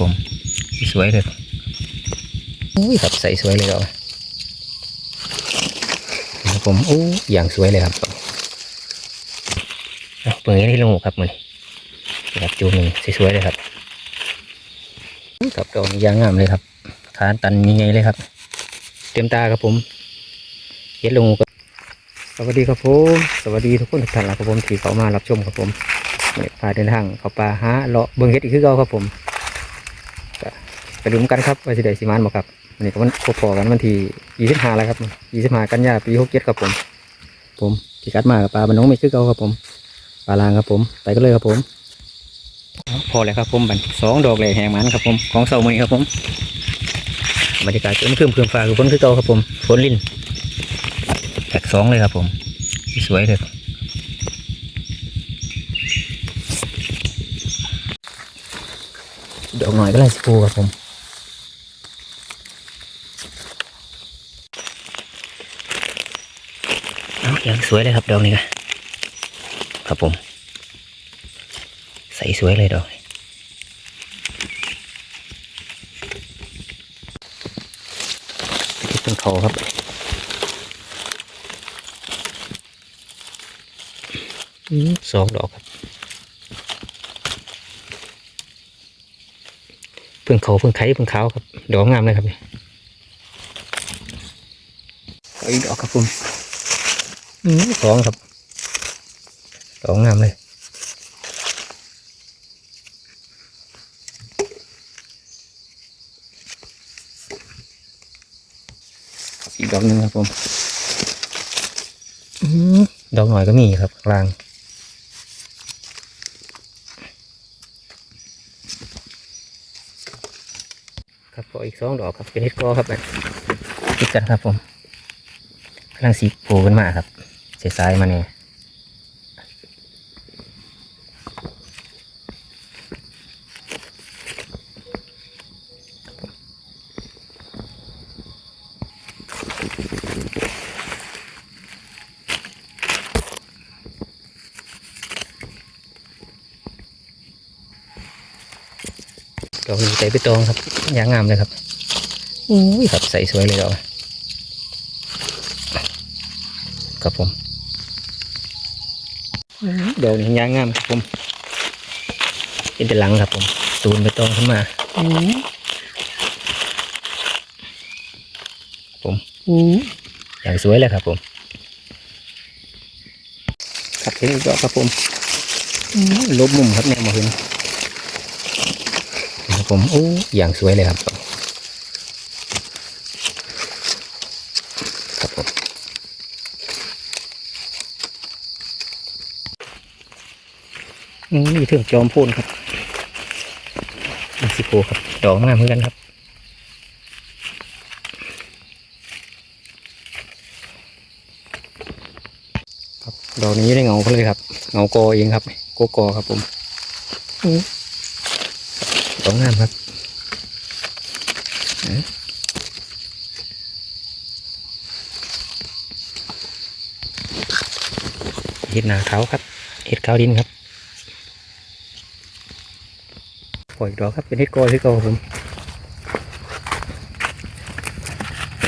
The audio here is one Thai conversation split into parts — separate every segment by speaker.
Speaker 1: ผมสวยเลยอุ้ยครับใส่สวยเลยดอกครับผมอู้อย่างสวยเลยครับเอาเปิดให้ลงหูครับมือนี้ครับจูงหนึ่งสวยๆเลยครับครับดอกยางงามเลยครับฐานตันยังไงเลยครับ เต็มตาครับผมเย็ดลงหูครับสวัสดีครับผมสวัสดีทุกคนทุกท่านครับผมที่เขามารับชมครับผมพาเดินทางเขาป่าหาเลาะเบิ้งเฮ็ดอีกคือเก่าครับผม ไปดูกันครับว่าสิได้สิมานบ่ครับวันนี้ก็มันพอๆกันวันที่ยี่สิบห้าแล้วครับยี่สิบห้ากันยาปีหกเจ็ดครับผม ผมที่กัดมากับปลาบ้านน้องไม่คือเก่าครับผมปลาลางครับผมไปกันเลยครับผม พอแล้วครับผมบันสองดอกเลยแหงมันครับผมของเสาร์นี้ครับผมบรรยากาศเพิ่มเพิ่มเพิ่มฟ้าคือฝนคือเก่าครับผมฝนลิ้นแตกสองเลยครับผมสวยเลยดอกหน่อยก็ไล่สิปูครับผม เอาอ ย่างสวยเลยครับดอกนี้ก็ครับผม ใส่สวยเลยดอกนี้ที่เป็นเขาครับอืมสองดอกครับ เพิ่งเขาเพิ่งไข่เพิ่งขาวครับ ดอกงามเลยครับนี่อีกดอกครับผม สองครับสองงามเลยอีกดอกหนึ่งครับผมดอกหน่อยก็มีครับกลางครับก็อีกสองดอกครับเป็นเห็ดกอครับแบบติดกันครับผมกำลังสีโผล่ขึ้นมาครับ สียซ้ายมาเนี่ยดอกนี้ใส่ไปตองครับยางงามเลยครับอุ้ยครับใส่สวยเลยดอกครับผม ดอกนี้ยางงามครับผมเป็นแต่หลังครับผมตูนไปตองขึ้นมาผมอย่างสวยเลยครับผมครับเห็นอีกดอกครับผมลบมุมครับเนี่ยมาเห็นครับผมโอ้อย่างสวยเลยครับครับผมอืม นี่ถึงจอมพูนครับเม็กซิโกครับ ดอกงามเหมือนกันครับครับดอกนี้ได้เงาเขาเลยครับเงากอเองครับโกกอครับผมอืมดอกงามครับเห็ดหนาขาวครับเห็ดขาวดินครับ ปล่อยดอกครับเป็นเห็ดกอที่เก่าครับผม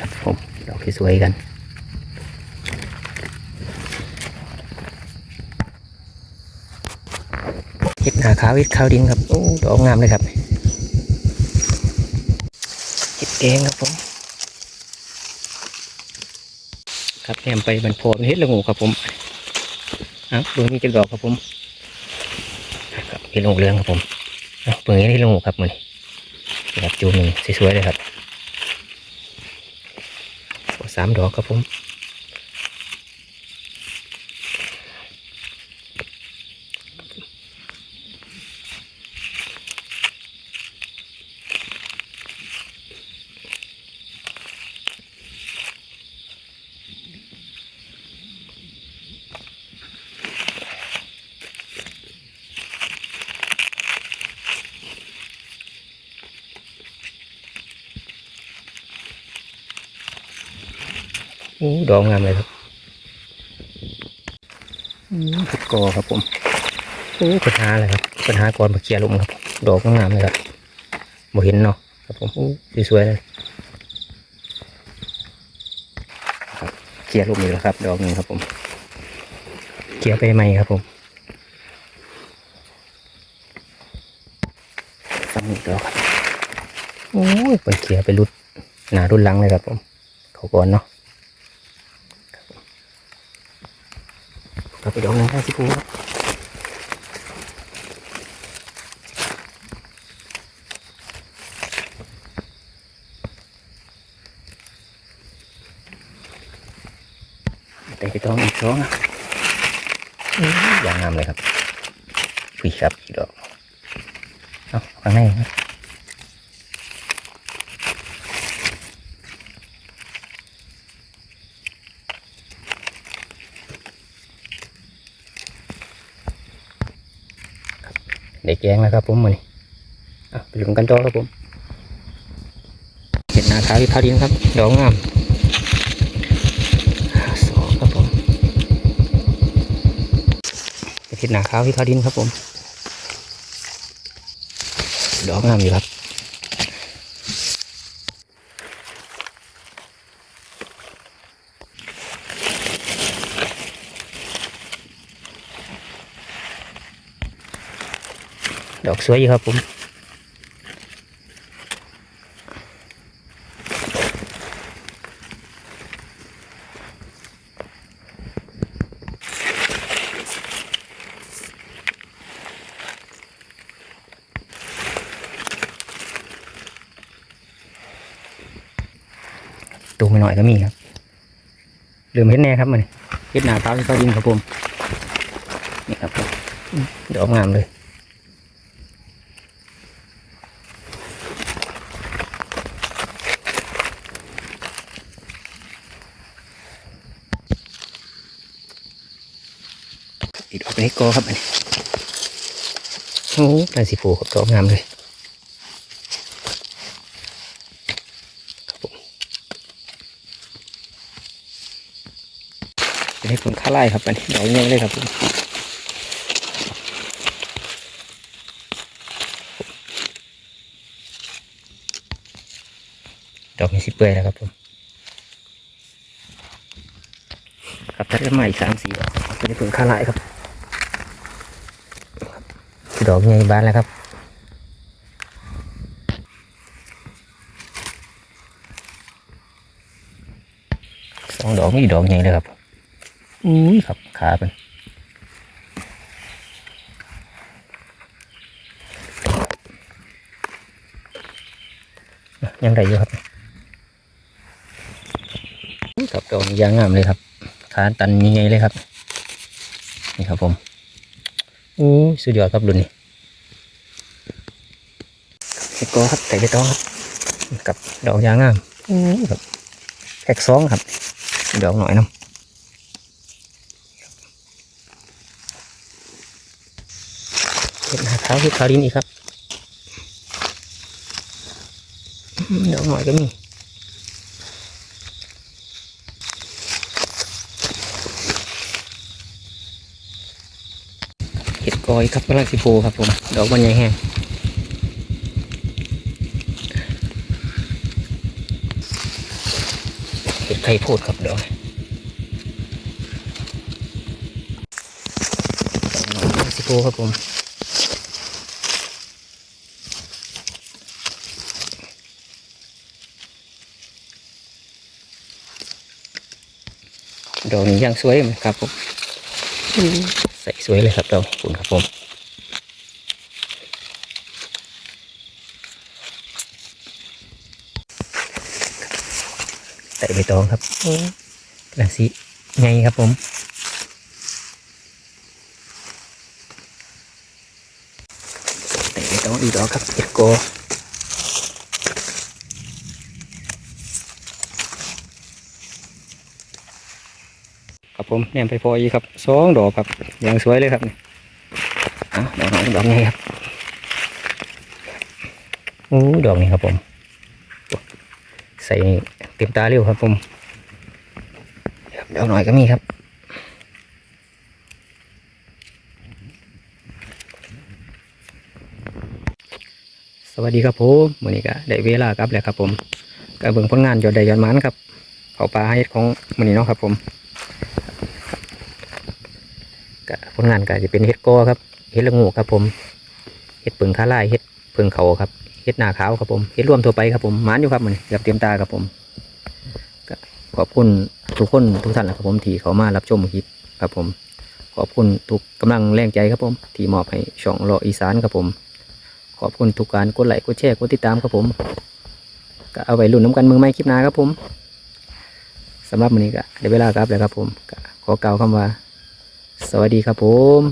Speaker 1: ครับผมดอกที่สวยกันเห็ดหนาขาวเห็ดขาวดินครับโอ้ดอกงามเลยครับเห็ดแดงครับผมครับแหมไปบรรพอเป็นเห็ดละงูครับผมอะเบิ่งนี่จะดอกครับผมครับเห็ดลงเรืองครับผม เบิ่งนี้ลงครับมือนแบบจูงหนึ่งสวยๆเลยครับสามดอกครับผม โอ้ดอกงามเลยครับอืมเห็ดกอครับผมโอ้ปัญหาเลยครับปัญหาก่อนมาเคลียร์ลงครับ ดอกงามเลยครับบ่เห็นเนาะครับผมอู้สวยๆเลยครับเคลียร์ลูกนี้แล้วครับ ดอกหนึงครับผมเคลียร์ไปใหม่ครับผมฟังอีกดอกครับโอ้ยเปิดเคลียร์ไปรุดหนารุดหลังเลยครับผมเขาก่อนเนาะ ครับผมกลับไปดอกหนึงให้สิพูครับแต่ไปต้องอีกสองอะอื้ออย่างงามเลยครับคุยครับอีกดอก เอาข้างในครับ ครับได้แกงแล้วครับผมมือนี้อะไปลุ้นกันต่อครับผมเห็ดนาคาวิภาดินครับดอกงามสองครับผมเห็ดนาขาวที่เขาดินครับผมดอกงามอยู่ครับ ดอกสวยอยู่ครับผมตัวไม่หน่อยก็มีครับลืมเห็ดแน่ครับมันเห็ดหนาขาวที่เขาดินครับผมนี่ครับผมอืมดอกงามเลย อีกดอกนี้ก็ครับอันนี้โอ้ลายสีฟูครับดอกงามเลยให้ผลค่าไล่ครับอันนี้ดอกยังเลยครับผมดอกนี้สิเปื่อยแล้วครับผมครับทัดกันมาอีกสามสี่ดอกจะได้ผลค่าไล่ครับ ดอกใหญ่บานแล้วครับสองดอกมีดอกใหญ่เลยครับอุ้ยครับขาเป็นยังได้อยู่ครับอุ้ยครับดอกนี้ยางงามเลยครับขาตันยังไงเลยครับ นี่ครับผม อู้สุดยอดครับรุ่นนี้เห็ดกอครับใส่ไปต้องครับกับดอกยางงามอู้ครับแพ็กสองครับดอกหน่อยน้ำเห็ดหาเท้าเห็ดคารินอีกครับดอกหน่อยก็มีเห็ดก อยครับกำลังสิโพครับผม ดอกมันใหญ่แห้งเห็ดไข่โพดครับดอกดอกหน่อยกำลังสิโพครับผมดอกนี้ยังสวยไหมครับผม ใส่สวยเลยครับดอกขอบคุณครับผมใส่ใบตองครับกระสีไงครับผมใส่ใบตองอีกดอกครับเอ็ดโก ครับ ผมแนมไปพออีครับสองดอกครับ อย่างสวยเลยครับนี่อะดอกน้อยดอกใหญ่ครับโอ้ดอกนี้ครับผม ใส่เต็มตาเร็วครับผมครับดอกหน่อยก็มีครับสวัสดีครับผมวันนี้ก็ได้เวลากลับแล้วครับผมก็เบิ่งผลงานยอดได้ยอดมันครับเขาปลาเฮ็ดของมื้อนี้เนาะครับผม ก็ผลงานก็จะเป็นเฮ็ดกอครับเฮ็ดละงูครับผมเฮ็ดปิงคาไลายเฮ็ดเปิงเขาครับเฮ็ดหน้าขาวครับผมเฮ็ดร่วมทั่วไปครับผมหมันอยู่ครับมันเกือบเตรียมตาครับผมก็ขอบคุณทุกคนทุกท่านนะครับผมที่เขามารับชมคลิปครับผม ขอบคุณทุกกำลังแรงใจครับผม ที่มอบให้ช่องรออีสานครับผม ขอบคุณทุกการกดไลค์กดแชร์กดติดตามครับผมก็เอาไว้รุ่นน้ำกันมือไม่คลิปหน้าครับผมสำหรับวันนี้ก็ได้เวลากลับแล้วครับผมขอเก่าวคำว่า สวัสดีครับผม